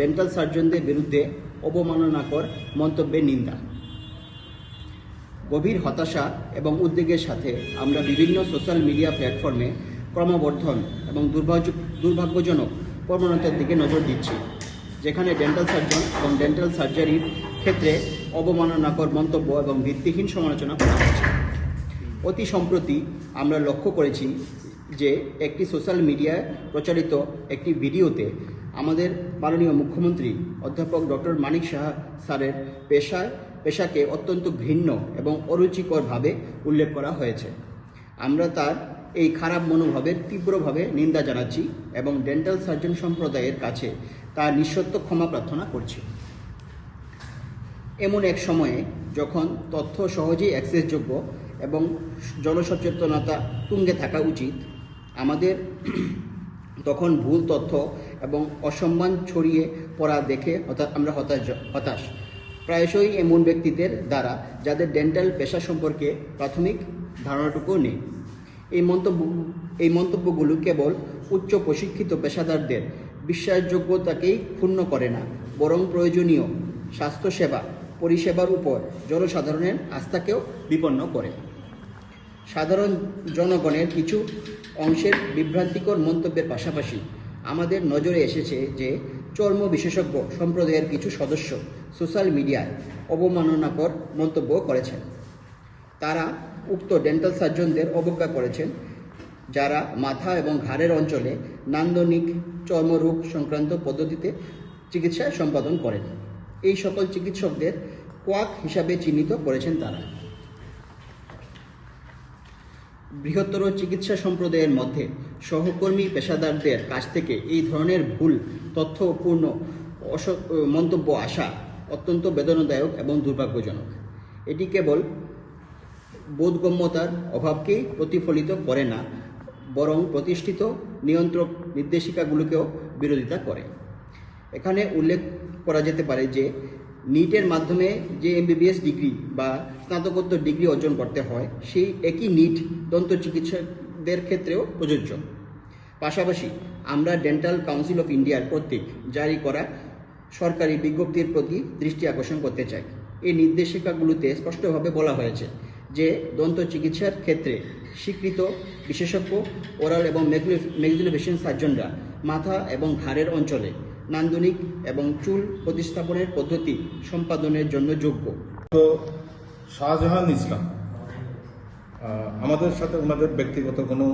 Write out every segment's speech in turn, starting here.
Dental সার্জনদের বিরুদ্ধে অবমাননাকর মন্তব্যের নিন্দা। গভীর হতাশা এবং উদ্বেগের সাথে আমরা বিভিন্ন সোশ্যাল মিডিয়া প্ল্যাটফর্মে ক্রমবর্ধন এবং দুর্ভাগ্যজনক প্রবণতার দিকে নজর দিচ্ছি, যেখানে ডেন্টাল সার্জন এবং ডেন্টাল সার্জারির ক্ষেত্রে অবমাননাকর মন্তব্য এবং ভিত্তিহীন সমালোচনা করা হচ্ছে। অতি সম্প্রতি আমরা লক্ষ্য করেছি যে একটি সোশ্যাল মিডিয়ায় প্রচারিত একটি ভিডিওতে আমাদের মাননীয় মুখ্যমন্ত্রী অধ্যাপক ডক্টর মানিক সাহা স্যারের পেশায়, পেশাকে অত্যন্ত ঘৃণ্য এবং অরুচিকরভাবে উল্লেখ করা হয়েছে। আমরা তার এই খারাপ মনোভাবের তীব্রভাবে নিন্দা জানাচ্ছি এবং ডেন্টাল সার্জন সম্প্রদায়ের কাছে তার নিঃসত্ব ক্ষমা প্রার্থনা করছি। এমন এক সময়ে যখন তথ্য সহজেই অ্যাক্সেসযোগ্য এবং জনসচেতনতা তুঙ্গে থাকা উচিত আমাদের তখন ভুল তথ্য এবং অসম্মান ছড়িয়ে পড়া দেখে আমরা হতাশ হতাশ। প্রায়শই এমন ব্যক্তিদের দ্বারা যাদের ডেন্টাল পেশা সম্পর্কে প্রাথমিক ধারণাটুকু নেই। এই মন্তব্য, এই মন্তব্যগুলো কেবল উচ্চ প্রশিক্ষিত পেশাদারদের বিশ্বাসযোগ্যতাকেই ক্ষুণ্ণ করে না, বরং প্রয়োজনীয় স্বাস্থ্যসেবা, পরিষেবার উপর জনসাধারণের আস্থাকেও বিপন্ন করে। সাধারণ জনগণের কিছু অংশের বিভ্রান্তিকর মন্তব্যের পাশাপাশি আমাদের নজরে এসেছে যে চর্ম বিশেষজ্ঞ সম্প্রদায়ের কিছু সদস্য সোশ্যাল মিডিয়ায় অবমাননাকর মন্তব্য করেছেন। তারা উক্ত ডেন্টাল সার্জনদের অবজ্ঞা করেছেন, যারা মাথা এবং ঘাড়ের অঞ্চলে নান্দনিক চর্মরোগ সংক্রান্ত পদ্ধতিতে চিকিৎসা সম্পাদন করেন। এই সকল চিকিৎসকদের কোয়াক হিসাবে চিহ্নিত করেছেন তারা। বৃহত্তর চিকিৎসা সম্প্রদায়ের মধ্যে সহকর্মী পেশাদারদের কাছ থেকে এই ধরনের ভুল, তথ্যপূর্ণ অস- মন্তব্য আসা অত্যন্ত বেদনাদায়ক এবং দুর্ভাগ্যজনক। এটি কেবল বোধগম্যতার অভাবকেই প্রতিফলিত করে না, বরং প্রতিষ্ঠিত নিয়ন্ত্রক নির্দেশিকাগুলোকেও বিরোধিতা করে। এখানে উল্লেখ করা যেতে পারে যে নিটের মাধ্যমে যে এমবিবিএস ডিগ্রি বা স্নাতকোত্তর ডিগ্রি অর্জন করতে হয়, সেই একই নিট দন্ত চিকিৎসকদের ক্ষেত্রেও প্রযোজ্য। পাশাপাশি আমরা ডেন্টাল কাউন্সিল অফ ইন্ডিয়ার কর্তৃক জারি করা সরকারি বিজ্ঞপ্তির প্রতি দৃষ্টি আকর্ষণ করতে চাই। এই নির্দেশিকাগুলোতে স্পষ্টভাবে বলা হয়েছে যে দন্ত চিকিৎসার ক্ষেত্রে স্বীকৃত বিশেষজ্ঞ, ওরাল এবং ম্যাগজিলোভেশন সার্জনরা মাথা এবং ঘাড়ের অঞ্চলে নান্দনিক এবং চুল প্রতিস্থাপনের পদ্ধতি সম্পাদনের জন্য যোগ্য। তো শাহজাহান ইসলাম আমাদের সাথে ওনাদের ব্যক্তিগত কোনো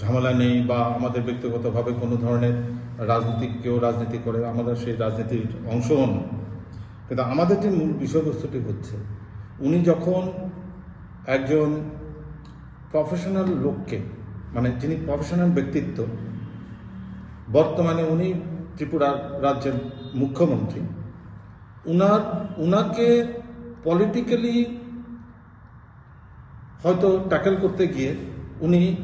ঝামেলা নেই বা আমাদের ব্যক্তিগতভাবে কোনো ধরনের রাজনীতিক, কেউ রাজনীতি করে আমাদের সেই রাজনীতির অংশও নয় কিন্তু আমাদের যে মূল বিষয়বস্তুটি হচ্ছে, উনি যখন একজন প্রফেশনাল লোককে মানে যিনি প্রফেশনাল ব্যক্তিত্ব বর্তমানে উনি ত্রিপুরা রাজ্যের মুখ্যমন্ত্রী। উনার, উনাকে পলিটিক্যালি হয়তো ট্যাকেল করতে গিয়ে উনি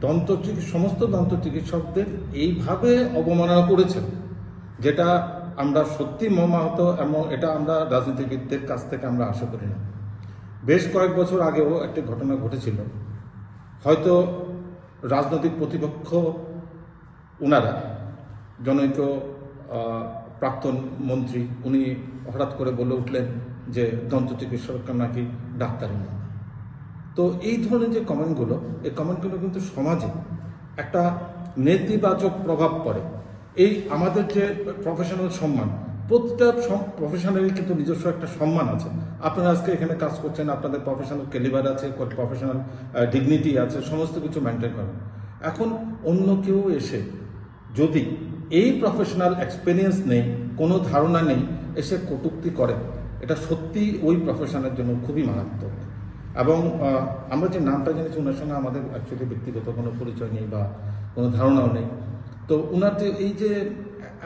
দন্ত সমস্ত দন্ত চিকিৎসকদের এইভাবে অবমাননা করেছেন, যেটা আমরা সত্যি মর্মাহত এবং এটা আমরা রাজনীতিবিদদের কাছ থেকে আমরা আশা করি না। বেশ কয়েক বছর আগেও একটি ঘটনা ঘটেছিল। হয়তো রাজনৈতিক প্রতিপক্ষ উনারা জনৈক প্রাক্তন মন্ত্রী, উনি হঠাৎ করে বলে উঠলেন যে দন্ত চিকিৎসক নাকি ডাক্তারি না তো এই ধরনের যে কমেন্টগুলো, এই কমেন্টগুলো কিন্তু সমাজে একটা নেতিবাচক প্রভাব পড়ে। এই আমাদের যে প্রফেশনাল সম্মান, প্রতিটা প্রফেশনালের কিন্তু নিজস্ব একটা সম্মান আছে। আপনারা আজকে এখানে কাজ করছেন, আপনাদের প্রফেশনাল ক্যালিবার আছে প্রফেশনাল ডিগনিটি আছে, সমস্ত কিছু মেনটেন করেন। এখন অন্য কেউ এসে যদি এই প্রফেশনাল এক্সপিরিয়েন্স নেই, কোনো ধারণা নেই, এসে কটূক্তি করে। এটা সত্যি ওই প্রফেশনের জন্য খুবই মারাত্মক। এবং আমরা যে নামটা জেনেছি, ওনার সঙ্গে আমাদের অ্যাকচুয়ালি ব্যক্তিগত কোনো পরিচয় নেই বা কোনো ধারণাও নেই। তো ওনার যে এই যে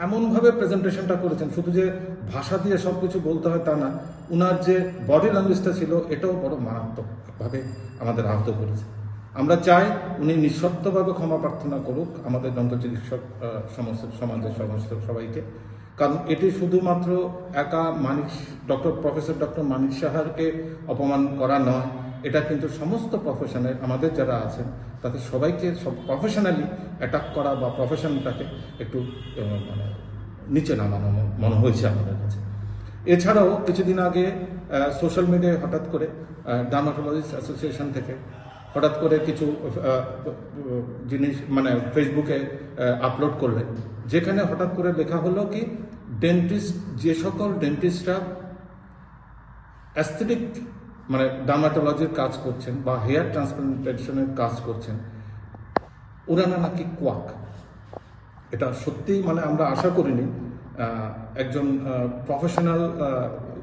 এমনভাবে প্রেজেন্টেশনটা করেছেন, শুধু যে ভাষা দিয়ে সব কিছু বলতে হয় তা না ওনার যে বডি ল্যাঙ্গুয়েজটা ছিল, এটাও বড় মারাত্মকভাবে আমাদের আহত করেছে। আমরা চাই উনি নিঃশর্তভাবে ক্ষমা প্রার্থনা করুক আমাদের দন্ত চিকিৎসক সমস্ত সমাজের সমস্ত সবাইকে। কারণ এটি শুধুমাত্র একা Manik doctor professor doctor Manik সাহারকে অপমান করা নয়, এটা কিন্তু সমস্ত প্রফেশনের আমাদের যারা আছেন, তাদের সবাইকে সব প্রফেশনালি অ্যাটাক করা বা প্রফেশনটাকে একটু মানে নিচে নামানো মনে হয়েছে আমাদের কাছে। এছাড়াও কিছুদিন আগে সোশ্যাল মিডিয়ায় হঠাৎ করে ডার্মাটোলজিস্ট অ্যাসোসিয়েশন থেকে হঠাৎ করে কিছু জিনিস মানে ফেসবুকে আপলোড করলে যেখানে হঠাৎ করে লেখা হলো কি ডেন্টিস্ট যে সকল ডেন্টিস্টরা অ্যাস্থেটিক মানে ডার্মাটোলজির কাজ করছেন বা হেয়ার ট্রান্সপ্লান্টেশনের কাজ করছেন না নাকি কোয়াক এটা সত্যিই মানে আমরা আশা করিনি একজন প্রফেশনাল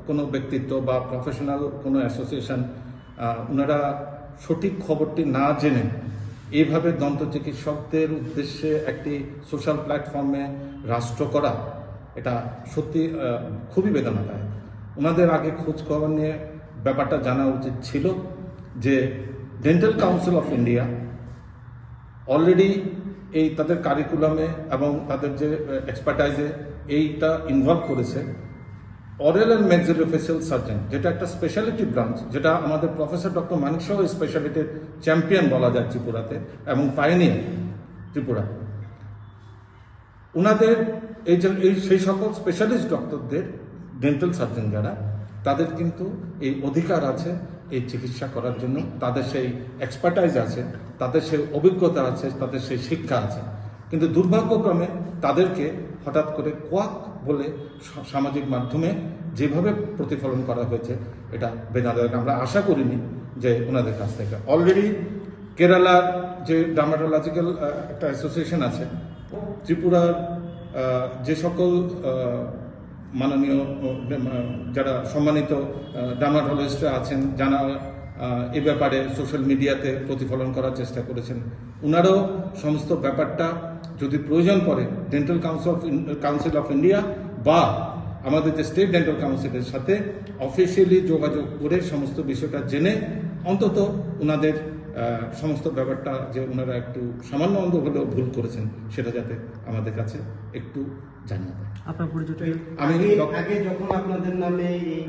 কোনো ব্যক্তিত্ব বা প্রফেশনাল কোনো অ্যাসোসিয়েশন ওনারা সঠিক খবরটি না জেনে এইভাবে দন্ত চিকিৎসকদের উদ্দেশ্যে একটি সোশ্যাল প্ল্যাটফর্মে রাষ্ট্র করা, এটা সত্যি খুবই বেদনাদায়ক। ওনাদের আগে খোঁজ খবর নিয়ে ব্যাপারটা জানা উচিত ছিল যে dental council of India already এই তাদের কারিকুলামে এবং তাদের যে এক্সপার্টাইজে এইটা ইনভলভ করেছে। অরেল অ্যান্ড ম্যাক্সিলোফেসিয়াল সার্জন যেটা একটা স্পেশালিটি ব্রাঞ্চ যেটা আমাদের প্রফেসর ডক্টর মানিক সহ স্পেশালিটির চ্যাম্পিয়ন বলা যায় ত্রিপুরাতে এবং পাইনিয়ার ত্রিপুরা। ওনাদের এই যে, এই সেই সকল স্পেশালিস্ট ডক্টরদের ডেন্টাল সার্জন যারা, তাদের কিন্তু এই অধিকার আছে এই চিকিৎসা করার জন্য। তাদের সেই এক্সপার্টাইজ আছে, তাদের সেই অভিজ্ঞতা আছে, তাদের সেই শিক্ষা আছে। কিন্তু দুর্ভাগ্যক্রমে তাদেরকে হঠাৎ করে কোয়াক বলে সামাজিক মাধ্যমে যেভাবে প্রতিফলন করা হয়েছে, এটা বেদাদায়ক আমরা আশা করিনি যে ওনাদের কাছ থেকে। অলরেডি কেরালার যে ডার্মাটোলজিক্যাল একটা অ্যাসোসিয়েশন আছে, ত্রিপুরার যে সকল মাননীয় যারা সম্মানিত ডার্মাটোলজিস্টরা আছেন যারা এ ব্যাপারে সোশ্যাল মিডিয়াতে প্রতিফলন করার চেষ্টা করেছেন। ওনারাও সমস্ত ব্যাপারটা যদি প্রয়োজন পড়ে dental council of council of India বা আমাদের যে স্টেট ডেন্টাল কাউন্সিলের সাথে অফিসিয়ালি যোগাযোগ করে সমস্ত বিষয়টা জেনে অন্তত ওনাদের সমস্ত ব্যাপারটা যে ওনারা একটু সামান্য অন্ধ হলেও ভুল করেছেন সেটা যাতে আমাদের কাছে একটু জানিয়ে দেয়। আপনার পরিচয়টা আমি আগে যখন আপনাদের নামে এই